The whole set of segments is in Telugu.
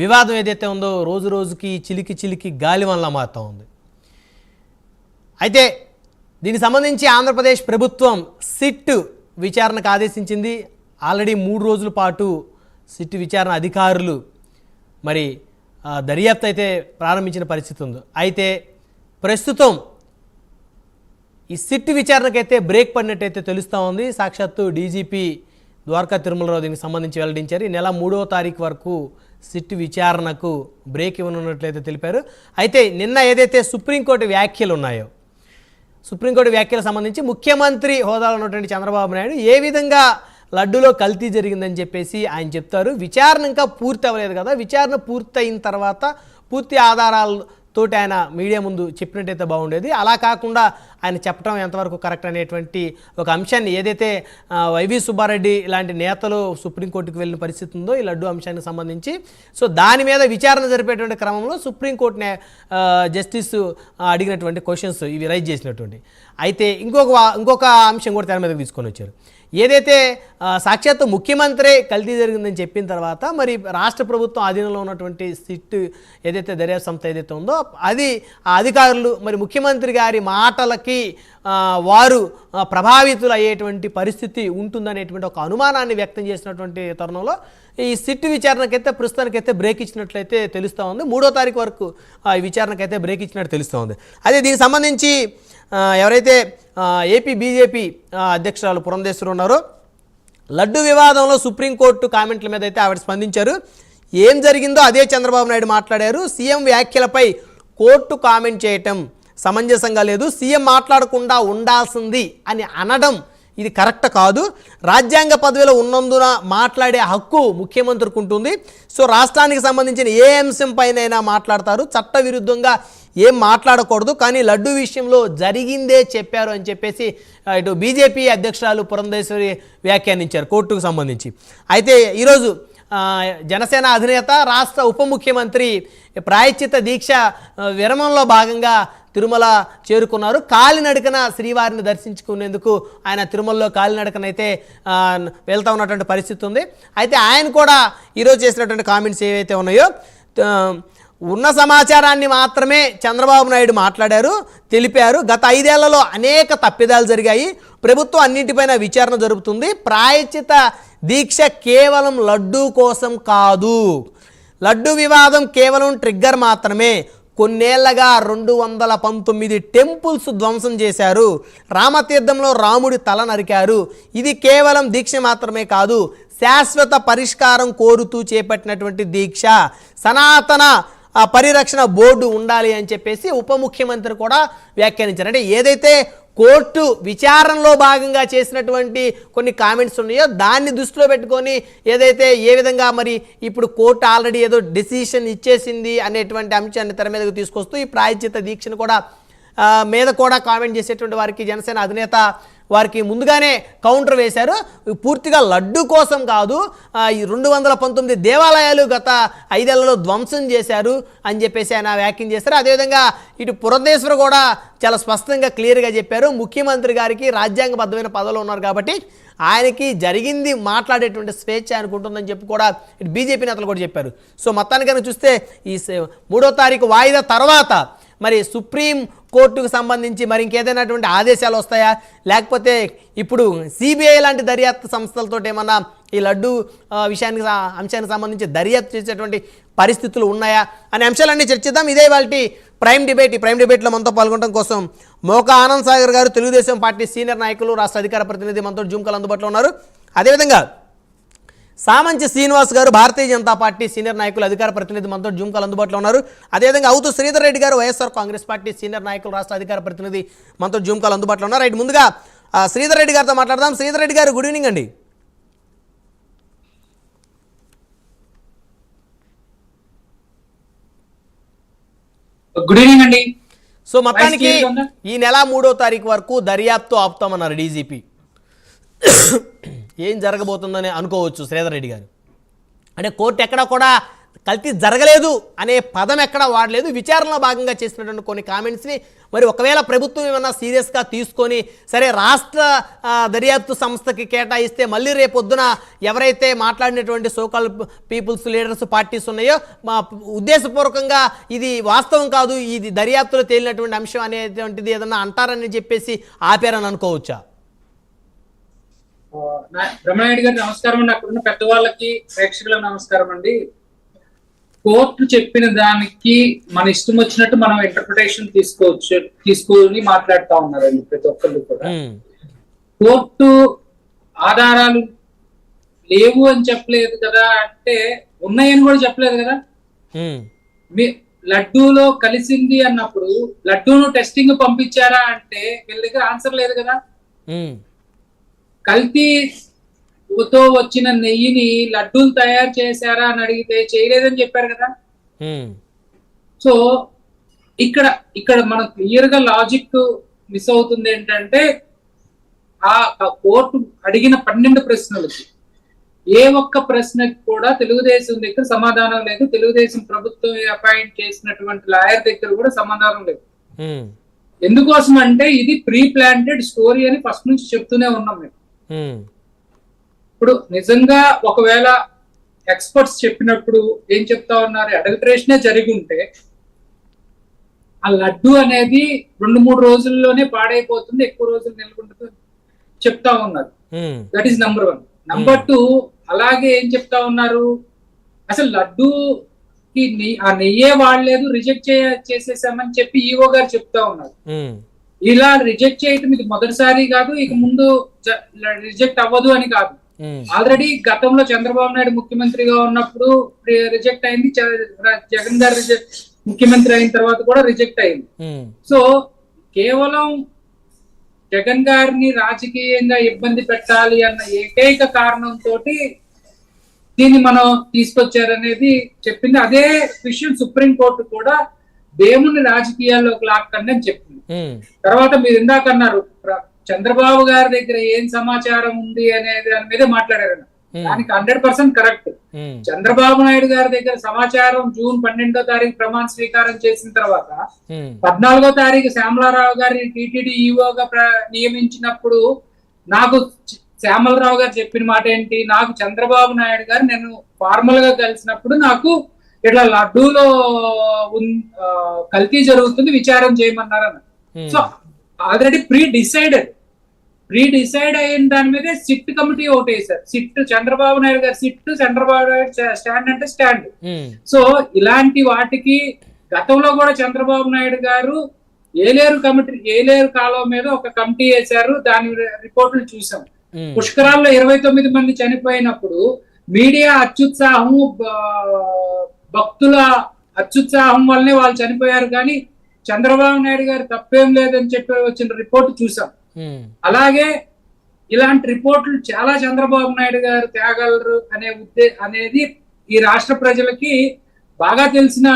వివాదం ఏదైతే ఉందో రోజు రోజుకి చిలికి చిలికి గాలి వల్ల మారుతూ ఉంది. అయితే దీనికి సంబంధించి ఆంధ్రప్రదేశ్ ప్రభుత్వం సిట్ విచారణకు ఆదేశించింది. ఆల్రెడీ మూడు రోజుల పాటు సిట్ విచారణ అధికారులు మరి దర్యాప్తు అయితే ప్రారంభించిన పరిస్థితి ఉంది. అయితే ప్రస్తుతం ఈ సిట్ విచారణకైతే బ్రేక్ పడినట్టయితే తెలుస్తూ ఉంది. సాక్షాత్తు డీజీపీ ద్వారకా తిరుమలరావు దీనికి సంబంధించి వెల్లడించారు. ఈ నెల మూడవ తారీఖు వరకు సిట్ విచారణకు బ్రేక్ ఇవ్వనున్నట్లయితే తెలిపారు. అయితే నిన్న ఏదైతే సుప్రీంకోర్టు వ్యాఖ్యలు ఉన్నాయో సుప్రీంకోర్టు వ్యాఖ్యలకు సంబంధించి ముఖ్యమంత్రి హోదాలో ఉన్నటువంటి చంద్రబాబు నాయుడు ఏ విధంగా లడ్డూలో కల్తీ జరిగిందని చెప్పేసి ఆయన చెప్తారు. విచారణ ఇంకా పూర్తి అవ్వలేదు కదా. విచారణ పూర్తి అయిన తర్వాత పూర్తి ఆధారాలు తోటి ఆయన మీడియా ముందు చెప్పినట్టయితే బాగుండేది. అలా కాకుండా ఆయన చెప్పడం ఎంతవరకు కరెక్ట్ అనేటువంటి ఒక అంశాన్ని ఏదైతే వైవి సుబ్బారెడ్డి ఇలాంటి నేతలు సుప్రీంకోర్టుకు వెళ్ళిన పరిస్థితి ఉందో ఈ లడ్డు అంశానికి సంబంధించి. సో దాని మీద విచారణ జరిపేటువంటి క్రమంలో సుప్రీంకోర్టునే జస్టిస్ అడిగినటువంటి క్వశ్చన్స్ ఇవి రైజ్ చేసినటువంటి. అయితే ఇంకొక వా- ఇంకొక అంశం కూడా తెర మీదకి తీసుకొని వచ్చారు. ఏదైతే సాక్షాత్తు ముఖ్యమంత్రే కల్తీ జరిగిందని చెప్పిన తర్వాత మరి రాష్ట్ర ప్రభుత్వం అధీనంలో ఉన్నటువంటి సిట్ ఏదైతే దర్యాప్తు సంస్థ ఏదైతే ఉందో అది ఆ అధికారులు మరి ముఖ్యమంత్రి గారి మాటలకి వారు ప్రభావితులు అయ్యేటువంటి పరిస్థితి ఉంటుందనేటువంటి ఒక అనుమానాన్ని వ్యక్తం చేసినటువంటి తరుణంలో ఈ సిట్ విచారణకైతే ప్రస్తుతానికైతే బ్రేక్ ఇచ్చినట్లయితే తెలుస్తూ ఉంది. మూడో తారీఖు వరకు ఆ, ఈ విచారణకైతే బ్రేక్ ఇచ్చినట్టు తెలుస్తూ ఉంది. అదే దీనికి సంబంధించి ఎవరైతే ఏపీ బీజేపీ అధ్యక్షురాలు పురంధేశ్వరు ఉన్నారో లడ్డు వివాదంలో సుప్రీంకోర్టు కామెంట్ల మీద అయితే ఆవిడ స్పందించారు. ఏం జరిగిందో అదే చంద్రబాబు నాయుడు మాట్లాడారు. సీఎం వ్యాఖ్యలపై కోర్టు కామెంట్ చేయటం సమంజసంగా లేదు. సీఎం మాట్లాడకుండా ఉండాల్సింది అని అనడం ఇది కరెక్ట్ కాదు. రాజ్యాంగ పదవిలో ఉన్నందున మాట్లాడే హక్కు ముఖ్యమంత్రికి ఉంటుంది. సో రాష్ట్రానికి సంబంధించిన ఏ అంశం పైనైనా మాట్లాడతారు. చట్టవిరుద్ధంగా ఏం మాట్లాడకూడదు కానీ లడ్డు విషయంలో జరిగిందే చెప్పారు అని చెప్పేసి ఇటు బీజేపీ అధ్యక్షురాలు పురంధేశ్వరి వ్యాఖ్యానించారు కోర్టుకు సంబంధించి. అయితే ఈరోజు జనసేన అధినేత రాష్ట్ర ఉప ముఖ్యమంత్రి ప్రాయశ్చిత దీక్ష విరమంలో విరమణలో భాగంగా తిరుమల చేరుకున్నారు. కాలినడకన శ్రీవారిని దర్శించుకునేందుకు ఆయన తిరుమలలో కాలినడకనైతే అయితే వెళ్తా ఉన్నటువంటి పరిస్థితి ఉంది. అయితే ఆయన కూడా ఈరోజు చేసినటువంటి కామెంట్స్ ఏవైతే ఉన్నాయో ఉన్న సమాచారాన్ని మాత్రమే చంద్రబాబు నాయుడు మాట్లాడారు తెలిపారు. గత ఐదేళ్ళలో అనేక తప్పిదాలు జరిగాయి. ప్రభుత్వం అన్నింటిపైన విచారణ జరుపుతుంది. ప్రాయచిత దీక్ష కేవలం లడ్డూ కోసం కాదు. లడ్డు వివాదం కేవలం ట్రిగ్గర్ మాత్రమే. కొన్నేళ్ళగా రెండు వందల పంతొమ్మిది టెంపుల్స్ ధ్వంసం చేశారు. రామతీర్థంలో రాముడి తల నరికారు. ఇది కేవలం దీక్ష మాత్రమే కాదు శాశ్వత పరిష్కారం కోరుతూ చేపట్టినటువంటి దీక్ష. సనాతన పరిరక్షణ బోర్డు ఉండాలి అని చెప్పేసి ఉప ముఖ్యమంత్రి కూడా వ్యాఖ్యానించారు. అంటే ఏదైతే కోర్టు విచారణలో భాగంగా చేసినటువంటి కొన్ని కామెంట్స్ ఉన్నాయో దాన్ని దృష్టిలో పెట్టుకొని ఏదైతే ఏ విధంగా మరి ఇప్పుడు కోర్టు ఆల్రెడీ ఏదో డెసిషన్ ఇచ్చేసింది అనేటువంటి అంశాన్ని తెర మీదకు తీసుకొస్తూ ఈ ప్రాయచిత దీక్షను కూడా మీద కూడా కామెంట్ చేసేటువంటి వారికి జనసేన అధినేత వారికి ముందుగానే కౌంటర్ వేశారు. పూర్తిగా లడ్డు కోసం కాదు ఈ రెండు వందల పంతొమ్మిది దేవాలయాలు గత ఐదేళ్ళలో ధ్వంసం చేశారు అని చెప్పేసి ఆయన వ్యాఖ్యం చేశారు. అదేవిధంగా ఇటు పురంధేశ్వర కూడా చాలా స్పష్టంగా క్లియర్గా చెప్పారు. ముఖ్యమంత్రి గారికి రాజ్యాంగబద్ధమైన పదవిలో ఉన్నారు కాబట్టి ఆయనకి జరిగింది మాట్లాడేటువంటి స్వేచ్ఛ అనుకుంటుందని చెప్పి కూడా ఇటు బీజేపీ నేతలు కూడా చెప్పారు. సో మొత్తానికి కనుక చూస్తే ఈ మూడో తారీఖు వాయిదా తర్వాత మరి సుప్రీం కోర్టుకు సంబంధించి మరి ఇంకేదైనాటువంటి ఆదేశాలు వస్తాయా? లేకపోతే ఇప్పుడు సిబిఐ లాంటి దర్యాప్తు సంస్థలతో ఏమన్నా ఈ లడ్డు విషయానికి అంశానికి సంబంధించి దర్యాప్తు చేసేటువంటి పరిస్థితులు ఉన్నాయా? అనే అంశాలన్నీ చర్చిద్దాం. ఇదే వాళ్ళ ప్రైమ్ డిబేట్. ఈ ప్రైమ్ డిబేట్లో మనతో పాల్గొనడం కోసం మోకా ఆనంద్ సాగర్ గారు తెలుగుదేశం పార్టీ సీనియర్ నాయకులు రాష్ట్ర అధికార ప్రతినిధి మనతో జూమ్ కాల్ అందుబాటులో ఉన్నారు. అదేవిధంగా సామంచి శ్రీనివాస్ గారు భారతీయ జనతా పార్టీ సీనియర్ నాయకులు అధికార ప్రతినిధి మనతో జూమ్ కాల్ అందుబాటులో ఉన్నారు. అదేవిధంగా అవుతూ శ్రీధర్ రెడ్డి గారు వైఎస్ఆర్ కాంగ్రెస్ పార్టీ సీనియర్ నాయకులు రాష్ట్ర అధికార ప్రతినిధి మనతో జూమ్ కాల్ అందుబాటులో ఉన్నారు. రైట్ ముందుగా శ్రీధర్ రెడ్డి గారితో మాట్లాడదాం. శ్రీధర్ రెడ్డి గారు గుడ్ ఈవినింగ్ అండి. గుడ్ ఈవినింగ్ అండి. సో మొత్తానికి? ఈ నెల మూడో తారీఖు వరకు దర్యాప్తు ఆపుతామన్నారు డీజీపీ. ఏం జరగబోతుందని అనుకోవచ్చు శ్రీధర్ రెడ్డి గారు. అంటే కోర్టు ఎక్కడ కూడా కల్తీ జరగలేదు అనే పదం ఎక్కడ వాడలేదు. విచారణలో భాగంగా చేసినటువంటి కొన్ని కామెంట్స్ని మరి ఒకవేళ ప్రభుత్వం ఏమన్నా సీరియస్గా తీసుకొని సరే రాష్ట్ర దర్యాప్తు సంస్థకి కేటాయిస్తే మళ్ళీ రేపొద్దున ఎవరైతే మాట్లాడినటువంటి సోకాల్ పీపుల్స్ లీడర్స్ పార్టీస్ ఉన్నాయో మా ఉద్దేశపూర్వకంగా ఇది వాస్తవం కాదు ఇది దర్యాప్తులో తేలినటువంటి అంశం అనేటువంటిది ఏదన్నా అంటారని చెప్పేసి ఆపారని అనుకోవచ్చా? బ్రహ్మనాయుడు గారు నమస్కారం అండి. అక్కడున్న పెద్దవాళ్ళకి ప్రేక్షకులకు నమస్కారం అండి. కోర్టు చెప్పిన దానికి మన ఇష్టం వచ్చినట్టు మనం ఇంటర్ప్రిటేషన్ తీసుకోవచ్చు తీసుకొని మాట్లాడుతా ఉన్నారండి ప్రతి ఒక్కళ్ళు కూడా. కోర్టు ఆధారాలు లేవు అని చెప్పలేదు కదా అంటే ఉన్నాయని కూడా చెప్పలేదు కదా? మీ లడ్డూలో కలిసింది అన్నప్పుడు లడ్డూను టెస్టింగ్ పంపించారా అంటే వీళ్ళ దగ్గర ఆన్సర్ లేదు కదా? కల్తీతో వచ్చిన నెయ్యిని లడ్డూలు తయారు చేశారా అని అడిగితే చేయలేదని చెప్పారు కదా. సో ఇక్కడ ఇక్కడ మనం క్లియర్గా లాజిక్ మిస్ అవుతుంది ఏంటంటే ఆ కోర్టు అడిగిన పన్నెండు ప్రశ్నలకి ఏ ఒక్క ప్రశ్నకి కూడా తెలుగుదేశం దగ్గర సమాధానం లేదు. తెలుగుదేశం ప్రభుత్వం అపాయింట్ చేసినటువంటి లాయర్ దగ్గర కూడా సమాధానం లేదు. ఎందుకోసం అంటే ఇది ప్రీ ప్లాంటెడ్ స్టోరీ అని ఫస్ట్ నుంచి చెప్తూనే ఉన్నాం మేము. ఇప్పుడు నిజంగా ఒకవేళ ఎక్స్పర్ట్స్ చెప్పినప్పుడు ఏం చెప్తా ఉన్నారు? అడల్టరేషనే జరిగి ఉంటే ఆ లడ్డు అనేది రెండు మూడు రోజుల్లోనే పాడైపోతుంది ఎక్కువ రోజులు నిలబడుతుంది చెప్తా ఉన్నారు. That is number one number two అలాగే ఏం చెప్తా ఉన్నారు? అసలు లడ్డూకి ఆ నెయ్యే వాడలేదు రిజెక్ట్ చేసేసామని చెప్పి ఈవో గారు చెప్తా ఉన్నారు. ఇలా రిజెక్ట్ చేయటం ఇది మొదటిసారి కాదు ఇక ముందు రిజెక్ట్ అవ్వదు అని కాదు. ఆల్రెడీ గతంలో చంద్రబాబు నాయుడు ముఖ్యమంత్రిగా ఉన్నప్పుడు రిజెక్ట్ అయింది జగన్ గారు రిజెక్ట్ ముఖ్యమంత్రి అయిన తర్వాత కూడా రిజెక్ట్ అయింది. సో కేవలం జగన్ గారిని రాజకీయంగా ఇబ్బంది పెట్టాలి అన్న ఏకైక కారణంతో దీన్ని మనం తీసుకొచ్చారనేది చెప్పింది. అదే విషయం సుప్రీంకోర్టు కూడా దేవుని రాజకీయాల్లోకి లాక్కండి అని చెప్పింది తర్వాత మీరు ఇందాక అన్నారు చంద్రబాబు గారి దగ్గర ఏం సమాచారం ఉంది అనేది దాని మీద మాట్లాడారు. దానికి hundred percent correct. Chandrababu Naidu garu దగ్గర సమాచారం జూన్ పన్నెండో తారీఖు ప్రమాణ స్వీకారం చేసిన తర్వాత పద్నాలుగో తారీఖు శ్యామలారావు గారిని టీటీడీ ఈఓగా నియమించినప్పుడు నాకు శ్యామలరావు గారు చెప్పిన మాట ఏంటి? నాకు చంద్రబాబు నాయుడు గారు నేను ఫార్మల్గా కలిసినప్పుడు నాకు ఇట్లా లడ్డూలో కల్తీ జరుగుతుంది విచారం చేయమన్నారన్న ఉమ్, so already pre decided pre decide అయిన దాని మీదే సిట్ కమిటీ ఒకటి వేశారు SIT Chandrababu Naidu garu SIT Chandrababu Naidu stand అంటే స్టాండ్. ఉమ్, సో ఇలాంటి వాటికి గతంలో కూడా చంద్రబాబు నాయుడు గారు ఏలేరు కమిటీ ఏలేరు కాలువ మీద ఒక కమిటీ వేశారు. దాని రిపోర్టులు చూసాం. ఉమ్, పుష్కరాల్లో ఇరవై తొమ్మిది మంది చనిపోయినప్పుడు మీడియా అత్యుత్సాహము బ- భక్తుల అత్యుత్సాహం వల్లనే వాళ్ళు చనిపోయారు కానీ చంద్రబాబు నాయుడు గారు తప్పేం లేదని చెప్పి వచ్చిన రిపోర్ట్ చూసాం. అలాగే ఇలాంటి రిపోర్ట్లు చాలా చంద్రబాబు నాయుడు గారు తేగలరు అనే ఉద్దే అనేది ఈ రాష్ట్ర ప్రజలకి బాగా తెలిసిన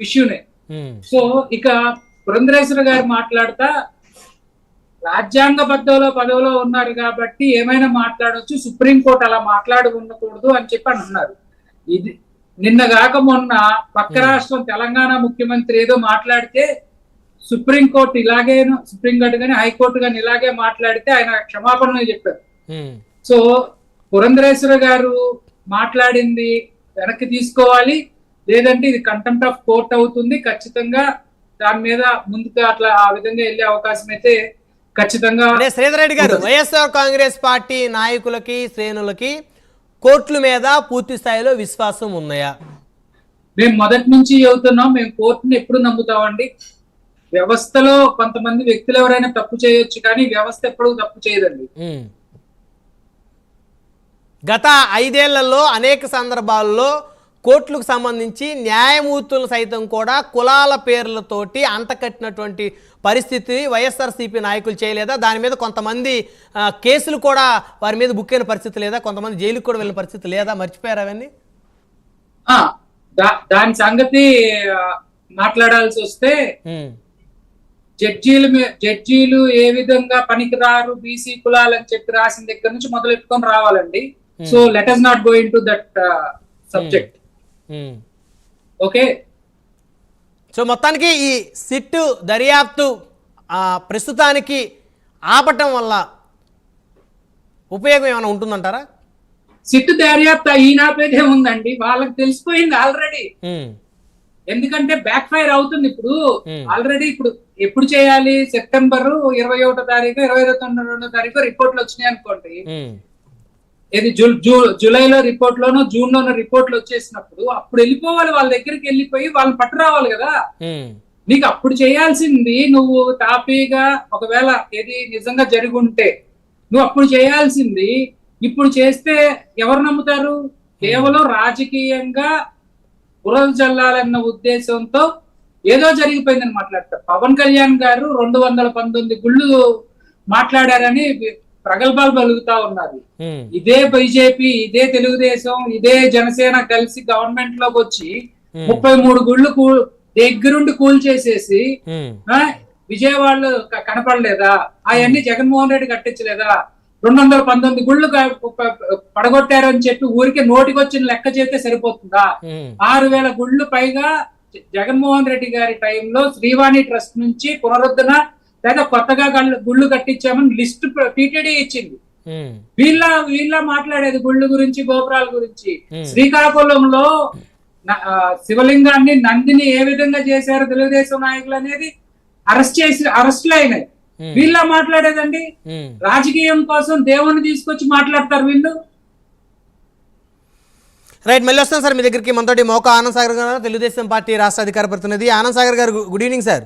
ఇష్యూనే ఉమ్, సో ఇక పురంధరేశ్వర గారు మాట్లాడుతా రాజ్యాంగబద్ధంలో పదవిలో ఉన్నారు కాబట్టి ఏమైనా మాట్లాడవచ్చు సుప్రీంకోర్టు అలా మాట్లాడి ఉండకూడదు అని చెప్పి అంటున్నారు ఇది నిన్న కాక మొన్న పక్క రాష్ట్రం తెలంగాణ ముఖ్యమంత్రి ఏదో మాట్లాడితే సుప్రీంకోర్టు ఇలాగే సుప్రీంకోర్టు కానీ హైకోర్టు కానీ ఇలాగే మాట్లాడితే ఆయన క్షమాపణలు చెప్పారు. సో పురంధరేశ్వర గారు మాట్లాడింది వెనక్కి తీసుకోవాలి. లేదంటే ఇది కంటెంప్ట్ ఆఫ్ కోర్ట్ అవుతుంది. ఖచ్చితంగా దాని మీద ముందుకు అట్లా ఆ విధంగా వెళ్ళే అవకాశం అయితే ఖచ్చితంగా శ్రీధర్ రెడ్డి గారు వైఎస్ఆర్ కాంగ్రెస్ పార్టీ నాయకులకి శ్రేణులకి కోర్టుల మీద పూర్తి స్థాయిలో విశ్వాసం ఉన్నాయా? మేము మొదటి నుంచి చెబుతున్నాం మేము కోర్టుని ఎప్పుడు నమ్ముతామండి? వ్యవస్థలో కొంతమంది వ్యక్తులు ఎవరైనా తప్పు చేయొచ్చు కానీ వ్యవస్థ ఎప్పుడు తప్పు చేయదండి. గత ఐదేళ్ళలో అనేక సందర్భాల్లో కోర్టులకు సంబంధించి న్యాయమూర్తులు సైతం కూడా కులాల పేర్లతోటి అంటకట్టినటువంటి పరిస్థితి వైఎస్ఆర్సీపీ నాయకులు చేయలేదా? దాని మీద కొంతమంది కేసులు కూడా వారి మీద బుక్ అయిన పరిస్థితి లేదా? కొంతమంది జైలుకు కూడా వెళ్ళిన పరిస్థితి లేదా? మర్చిపోయారు అవన్నీ? దాని సంగతి మాట్లాడాల్సి వస్తే జడ్జీలు జడ్జీలు ఏ విధంగా పనికిరారు? బీసీ కులాలని చెప్పి రాసిన దగ్గర నుంచి మొదలెట్టుకొని రావాలండి. So let us not going to that subject. Okay. So మొత్తానికి ఈ సిట్టు దర్యాప్తు ఆ, ప్రస్తుతానికి ఆపటం వల్ల ఉపయోగం ఏమైనా ఉంటుందంటారా? సిట్టు దర్యాప్తు ఈనాపేదే ఉందండి. వాళ్ళకి తెలిసిపోయింది ఆల్రెడీ. ఎందుకంటే బ్యాక్ ఫైర్ అవుతుంది ఇప్పుడు. ఆల్రెడీ ఇప్పుడు ఎప్పుడు చేయాలి? సెప్టెంబర్ ఇరవై ఒకటో తారీఖు ఇరవై తొమ్మిదో తారీఖు రిపోర్ట్లు వచ్చినాయి అనుకోండి. ఇది జూ జూ జూలైలో రిపోర్ట్ లోనో జూన్ లోనో రిపోర్ట్లు వచ్చేసినప్పుడు అప్పుడు వెళ్ళిపోవాలి వాళ్ళ దగ్గరికి వెళ్ళిపోయి వాళ్ళని పట్టురావాలి కదా. నీకు అప్పుడు చేయాల్సింది నువ్వు తాపీగా ఒకవేళ ఏది నిజంగా జరిగి ఉంటే నువ్వు అప్పుడు చేయాల్సింది ఇప్పుడు చేస్తే ఎవరు నమ్ముతారు? కేవలం రాజకీయంగా బురద జల్లాలన్న ఉద్దేశంతో ఏదో జరిగిపోయిందని మాట్లాడతారు. పవన్ కళ్యాణ్ గారు రెండు వందల పంతొమ్మిది గుళ్ళు మాట్లాడారని ప్రగల్భాలు పలుకుతా ఉన్నారు ఇదే బీజేపీ ఇదే తెలుగుదేశం ఇదే జనసేన కలిసి గవర్నమెంట్లోకి వచ్చి ముప్పై మూడు గుళ్ళు కూ- దగ్గరుండి కూల్ చేసేసి ఉమ్, ఆ, విజయవాడలో క- కనపడలేదా? అవన్నీ జగన్మోహన్ రెడ్డి కట్టించలేదా? రెండు వందల పంతొమ్మిది గుళ్ళు పడగొట్టారని చెప్పి ఊరికే నోటికి వచ్చిన లెక్క చేస్తే సరిపోతుందా? ఆరు వేల గుళ్ళు పైగా జగన్మోహన్ రెడ్డి గారి టైంలో శ్రీవాణి ట్రస్ట్ నుంచి పునరుద్ధరణ లేదా కొత్తగా గళ్ళు- కట్టించామని లిస్ట్ టీటీడీ ఇచ్చింది. వీళ్ళ వీళ్ళ మాట్లాడేది గుళ్ళు గురించి గోపురాల గురించి. శ్రీకాకుళంలో శివలింగాన్ని నందిని ఏ విధంగా చేశారు తెలుగుదేశం నాయకులు అనేది అరెస్ట్ చేసి అరెస్ట్లు అయినాయి. వీళ్ళ మాట్లాడేదండి. రాజకీయం కోసం దేవుణ్ణి తీసుకొచ్చి మాట్లాడతారు వీళ్ళు. రైట్ మళ్ళీ వస్తాం సార్ మీ దగ్గరికి. మనతోటి మోకా ఆనంద్ సాగర్ గారు తెలుగుదేశం పార్టీ రాష్ట్ర అధికార ప్రతినిధి. ఆనంద్ సాగర్ గారు గుడ్ ఈవినింగ్ సార్.